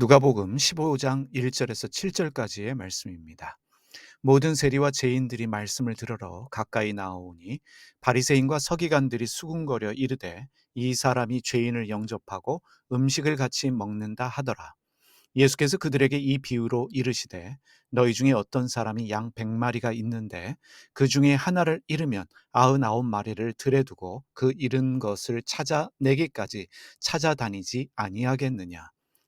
누가복음 15장 1절에서 7절까지의 말씀입니다. 모든 세리와 죄인들이 말씀을 들으러 가까이 나오니 바리새인과 서기관들이 수군거려 이르되 이 사람이 죄인을 영접하고 음식을 같이 먹는다 하더라. 예수께서 그들에게 이 비유로 이르시되 너희 중에 어떤 사람이 양 백마리가 있는데 그 중에 하나를 잃으면 아흔아홉 마리를 들에 두고 그 잃은 것을 찾아내기까지 찾아다니지 아니하겠느냐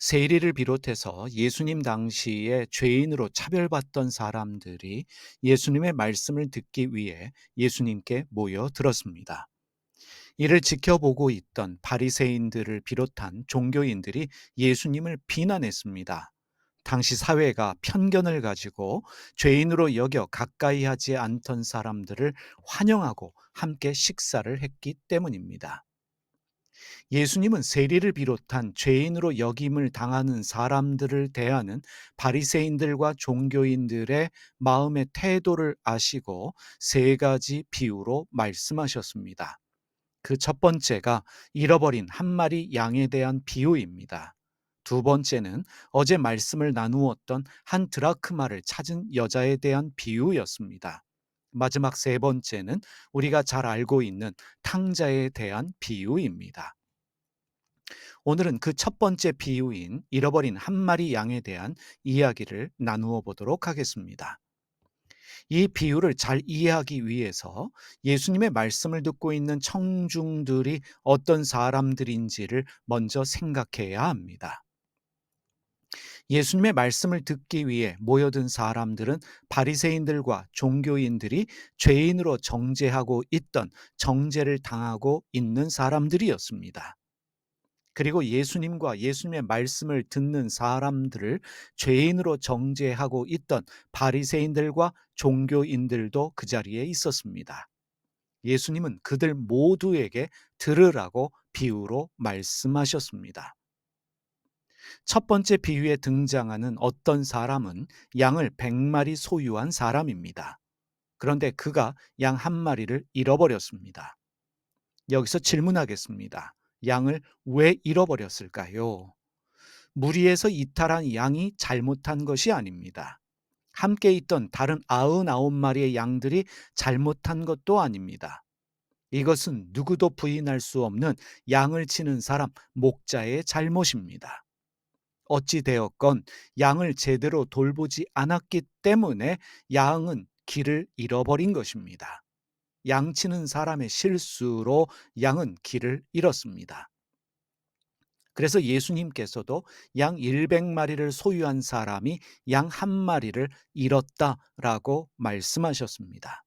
세리를 비롯해서 예수님 당시에 죄인으로 차별받던 사람들이 예수님의 말씀을 듣기 위해 예수님께 모여 들었습니다. 이를 지켜보고 있던 바리새인들을 비롯한 종교인들이 예수님을 비난했습니다. 당시 사회가 편견을 가지고 죄인으로 여겨 가까이 하지 않던 사람들을 환영하고 함께 식사를 했기 때문입니다. 예수님은 세리를 비롯한 죄인으로 역임을 당하는 사람들을 대하는 바리새인들과 종교인들의 마음의 태도를 아시고 세 가지 비유로 말씀하셨습니다. 그 첫 번째가 잃어버린 한 마리 양에 대한 비유입니다. 두 번째는 어제 말씀을 나누었던 한 드라크마를 찾은 여자에 대한 비유였습니다. 마지막 세 번째는 우리가 잘 알고 있는 탕자에 대한 비유입니다. 오늘은 그 첫 번째 비유인 잃어버린 한 마리 양에 대한 이야기를 나누어 보도록 하겠습니다. 이 비유를 잘 이해하기 위해서 예수님의 말씀을 듣고 있는 청중들이 어떤 사람들인지를 먼저 생각해야 합니다. 예수님의 말씀을 듣기 위해 모여든 사람들은 바리새인들과 종교인들이 죄인으로 정죄하고 있던 정죄를 당하고 있는 사람들이었습니다. 그리고 예수님과 예수님의 말씀을 듣는 사람들을 죄인으로 정죄하고 있던 바리새인들과 종교인들도 그 자리에 있었습니다. 예수님은 그들 모두에게 들으라고 비유로 말씀하셨습니다. 첫 번째 비유에 등장하는 어떤 사람은 양을 100마리 소유한 사람입니다. 그런데 그가 양 한 마리를 잃어버렸습니다. 여기서 질문하겠습니다. 양을 왜 잃어버렸을까요? 무리에서 이탈한 양이 잘못한 것이 아닙니다. 함께 있던 다른 99마리의 양들이 잘못한 것도 아닙니다. 이것은 누구도 부인할 수 없는 양을 치는 사람, 목자의 잘못입니다. 어찌 되었건 양을 제대로 돌보지 않았기 때문에 양은 길을 잃어버린 것입니다. 양치는 사람의 실수로 양은 길을 잃었습니다. 그래서 예수님께서도 양 100마리를 소유한 사람이 양 한 마리를 잃었다라고 말씀하셨습니다.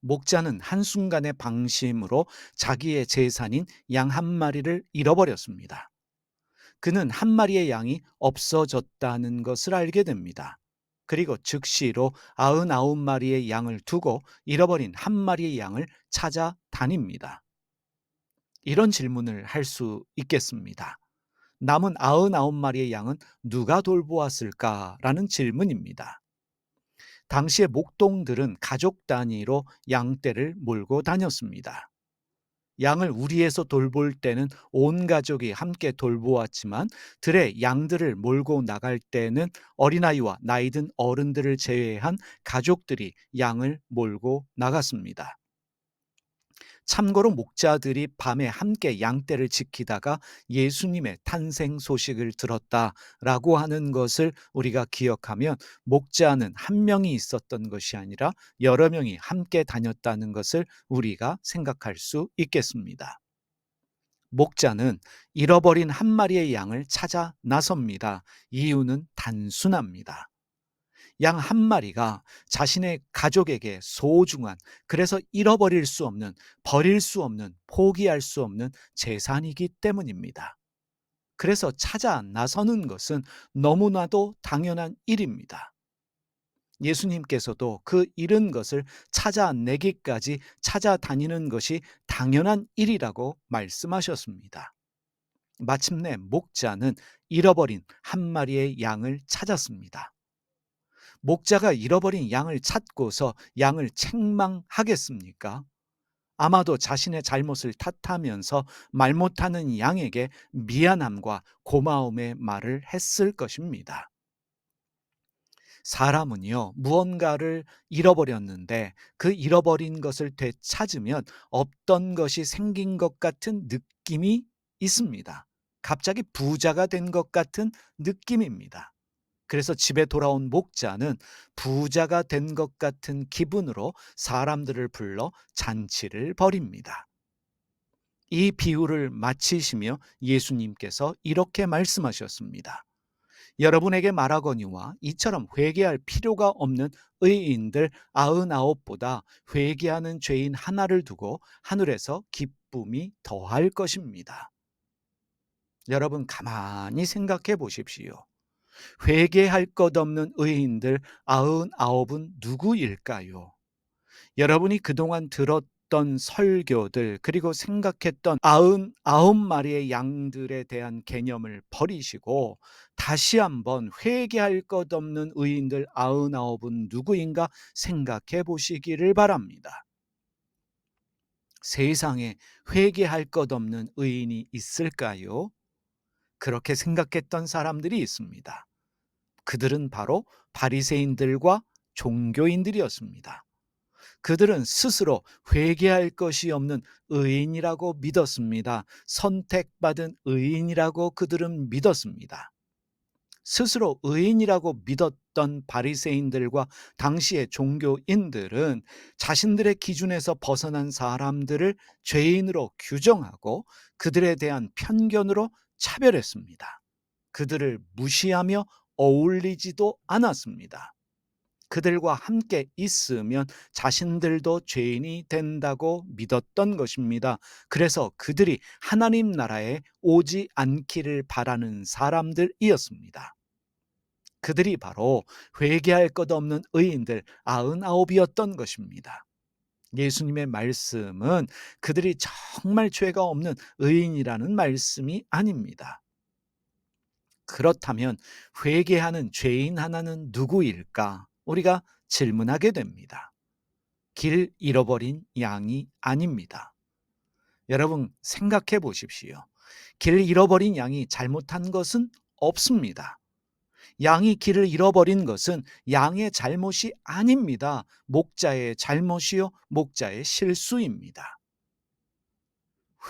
목자는 한순간의 방심으로 자기의 재산인 양 한 마리를 잃어버렸습니다. 그는 한 마리의 양이 없어졌다는 것을 알게 됩니다. 그리고 즉시로 아흔아홉 마리의 양을 두고 잃어버린 한 마리의 양을 찾아 다닙니다. 이런 질문을 할 수 있겠습니다. 남은 아흔아홉 마리의 양은 누가 돌보았을까라는 질문입니다. 당시의 목동들은 가족 단위로 양떼를 몰고 다녔습니다. 양을 우리에서 돌볼 때는 온 가족이 함께 돌보았지만 들의 양들을 몰고 나갈 때는 어린아이와 나이든 어른들을 제외한 가족들이 양을 몰고 나갔습니다. 참고로 목자들이 밤에 함께 양떼를 지키다가 예수님의 탄생 소식을 들었다라고 하는 것을 우리가 기억하면 목자는 한 명이 있었던 것이 아니라 여러 명이 함께 다녔다는 것을 우리가 생각할 수 있겠습니다. 목자는 잃어버린 한 마리의 양을 찾아 나섭니다. 이유는 단순합니다. 양 한 마리가 자신의 가족에게 소중한 그래서 잃어버릴 수 없는 버릴 수 없는 포기할 수 없는 재산이기 때문입니다. 그래서 찾아 나서는 것은 너무나도 당연한 일입니다. 예수님께서도 그 잃은 것을 찾아내기까지 찾아다니는 것이 당연한 일이라고 말씀하셨습니다. 마침내 목자는 잃어버린 한 마리의 양을 찾았습니다. 목자가 잃어버린 양을 찾고서 양을 책망하겠습니까? 아마도 자신의 잘못을 탓하면서 말 못하는 양에게 미안함과 고마움의 말을 했을 것입니다. 사람은요, 무언가를 잃어버렸는데 그 잃어버린 것을 되찾으면 없던 것이 생긴 것 같은 느낌이 있습니다. 갑자기 부자가 된 것 같은 느낌입니다. 그래서 집에 돌아온 목자는 부자가 된 것 같은 기분으로 사람들을 불러 잔치를 벌입니다. 이 비유를 마치시며 예수님께서 이렇게 말씀하셨습니다. 여러분에게 말하거니와 이처럼 회개할 필요가 없는 의인들 아흔아홉보다 회개하는 죄인 하나를 두고 하늘에서 기쁨이 더할 것입니다. 여러분 가만히 생각해 보십시오. 회개할 것 없는 의인들 아흔 아홉은 누구일까요? 여러분이 그동안 들었 들었던 설교들 그리고 생각했던 아흔 아홉 마리의 양들에 대한 개념을 버리시고 다시 한번 회개할 것 없는 의인들 아흔 아홉은 누구인가 생각해 보시기를 바랍니다. 세상에 회개할 것 없는 의인이 있을까요? 그렇게 생각했던 사람들이 있습니다. 그들은 바로 바리새인들과 종교인들이었습니다. 그들은 스스로 회개할 것이 없는 의인이라고 믿었습니다. 선택받은 의인이라고 그들은 믿었습니다. 스스로 의인이라고 믿었던 바리새인들과 당시의 종교인들은 자신들의 기준에서 벗어난 사람들을 죄인으로 규정하고 그들에 대한 편견으로 차별했습니다. 그들을 무시하며 어울리지도 않았습니다. 그들과 함께 있으면 자신들도 죄인이 된다고 믿었던 것입니다. 그래서 그들이 하나님 나라에 오지 않기를 바라는 사람들이었습니다. 그들이 바로 회개할 것 없는 의인들 아흔아홉이었던 것입니다. 예수님의 말씀은 그들이 정말 죄가 없는 의인이라는 말씀이 아닙니다. 그렇다면 회개하는 죄인 하나는 누구일까? 우리가 질문하게 됩니다. 길 잃어버린 양이 아닙니다. 여러분 생각해 보십시오. 길 잃어버린 양이 잘못한 것은 없습니다. 양이 길을 잃어버린 것은 양의 잘못이 아닙니다. 목자의 잘못이요, 목자의 실수입니다.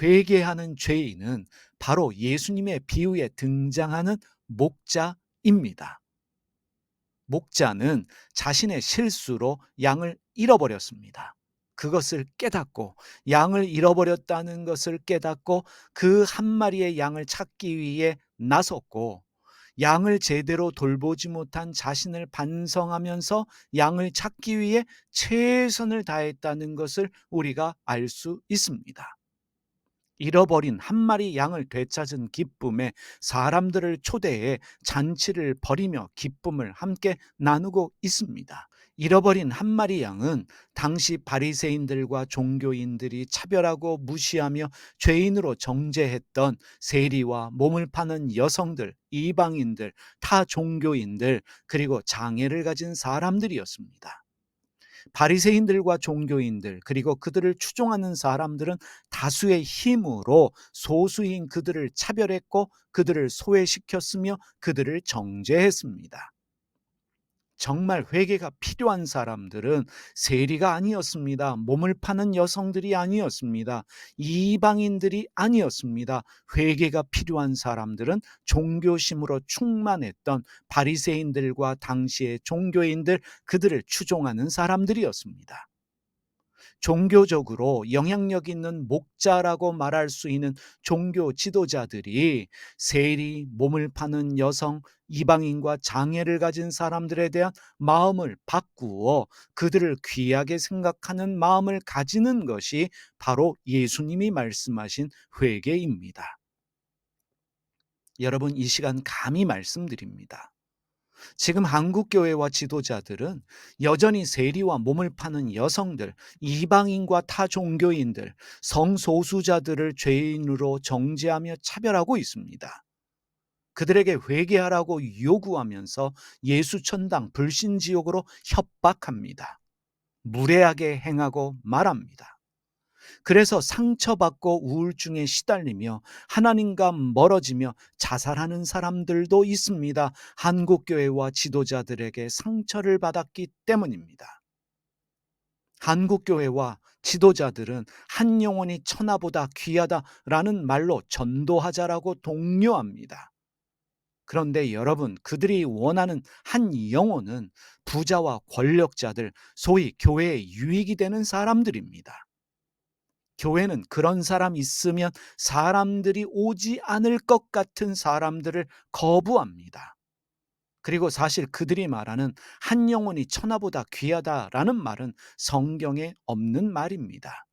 회개하는 죄인은 바로 예수님의 비유에 등장하는 목자입니다. 목자는 자신의 실수로 양을 잃어버렸습니다. 그것을 깨닫고 양을 잃어버렸다는 것을 깨닫고 그 한 마리의 양을 찾기 위해 나섰고 양을 제대로 돌보지 못한 자신을 반성하면서 양을 찾기 위해 최선을 다했다는 것을 우리가 알 수 있습니다. 잃어버린 한 마리 양을 되찾은 기쁨에 사람들을 초대해 잔치를 벌이며 기쁨을 함께 나누고 있습니다. 잃어버린 한 마리 양은 당시 바리새인들과 종교인들이 차별하고 무시하며 죄인으로 정죄했던 세리와 몸을 파는 여성들, 이방인들, 타 종교인들, 그리고 장애를 가진 사람들이었습니다. 바리새인들과 종교인들 그리고 그들을 추종하는 사람들은 다수의 힘으로 소수인 그들을 차별했고 그들을 소외시켰으며 그들을 정죄했습니다. 정말 회개가 필요한 사람들은 세리가 아니었습니다. 몸을 파는 여성들이 아니었습니다. 이방인들이 아니었습니다. 회개가 필요한 사람들은 종교심으로 충만했던 바리새인들과 당시의 종교인들 그들을 추종하는 사람들이었습니다. 종교적으로 영향력 있는 목자라고 말할 수 있는 종교 지도자들이 세리, 몸을 파는 여성, 이방인과 장애를 가진 사람들에 대한 마음을 바꾸어 그들을 귀하게 생각하는 마음을 가지는 것이 바로 예수님이 말씀하신 회개입니다. 여러분, 이 시간 감히 말씀드립니다. 지금 한국 교회와 지도자들은 여전히 세리와 몸을 파는 여성들, 이방인과 타 종교인들, 성소수자들을 죄인으로 정죄하며 차별하고 있습니다. 그들에게 회개하라고 요구하면서 예수 천당 불신 지옥으로 협박합니다. 무례하게 행하고 말합니다. 그래서 상처받고 우울증에 시달리며 하나님과 멀어지며 자살하는 사람들도 있습니다. 한국교회와 지도자들에게 상처를 받았기 때문입니다. 한국교회와 지도자들은 한 영혼이 천하보다 귀하다라는 말로 전도하자라고 독려합니다. 그런데 여러분, 그들이 원하는 한 영혼은 부자와 권력자들, 소위 교회의 유익이 되는 사람들입니다. 교회는 그런 사람 있으면 사람들이 오지 않을 것 같은 사람들을 거부합니다. 그리고 사실 그들이 말하는 한 영혼이 천하보다 귀하다라는 말은 성경에 없는 말입니다.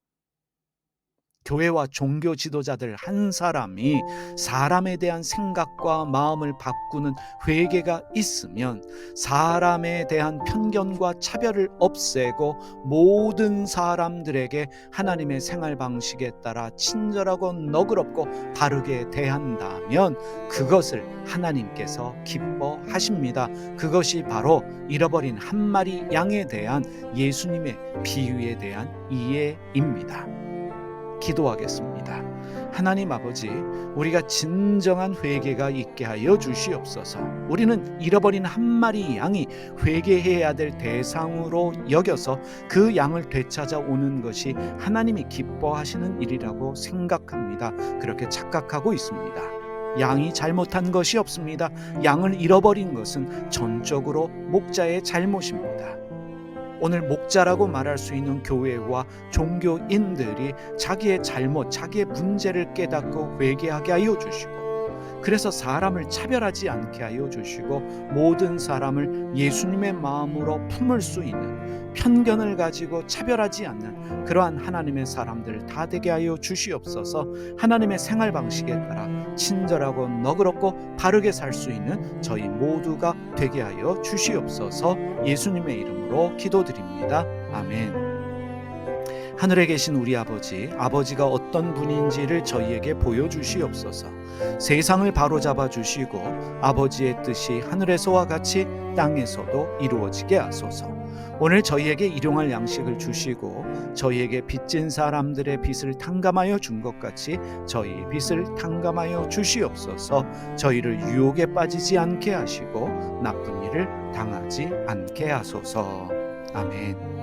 교회와 종교 지도자들 한 사람이 사람에 대한 생각과 마음을 바꾸는 회개가 있으면 사람에 대한 편견과 차별을 없애고 모든 사람들에게 하나님의 생활 방식에 따라 친절하고 너그럽고 바르게 대한다면 그것을 하나님께서 기뻐하십니다. 그것이 바로 잃어버린 한 마리 양에 대한 예수님의 비유에 대한 이해입니다. 기도하겠습니다. 하나님 아버지, 우리가 진정한 회개가 있게 하여 주시옵소서. 우리는 잃어버린 한 마리 양이 회개해야 될 대상으로 여겨서 그 양을 되찾아 오는 것이 하나님이 기뻐하시는 일이라고 생각합니다. 그렇게 착각하고 있습니다. 양이 잘못한 것이 없습니다. 양을 잃어버린 것은 전적으로 목자의 잘못입니다. 오늘 목자라고 말할 수 있는 교회와 종교인들이 자기의 잘못, 자기의 문제를 깨닫고 회개하게 하여 주시고 그래서 사람을 차별하지 않게 하여 주시고 모든 사람을 예수님의 마음으로 품을 수 있는 편견을 가지고 차별하지 않는 그러한 하나님의 사람들 다 되게 하여 주시옵소서 하나님의 생활 방식에 따라 친절하고 너그럽고 바르게 살 수 있는 저희 모두가 되게 하여 주시옵소서 예수님의 이름으로 기도드립니다. 아멘. 하늘에 계신 우리 아버지, 아버지가 어떤 분인지를 저희에게 보여주시옵소서. 세상을 바로잡아 주시고 아버지의 뜻이 하늘에서와 같이 땅에서도 이루어지게 하소서. 오늘 저희에게 일용할 양식을 주시고 저희에게 빚진 사람들의 빚을 탕감하여 준 것 같이 저희 빚을 탕감하여 주시옵소서. 저희를 유혹에 빠지지 않게 하시고 나쁜 일을 당하지 않게 하소서. 아멘.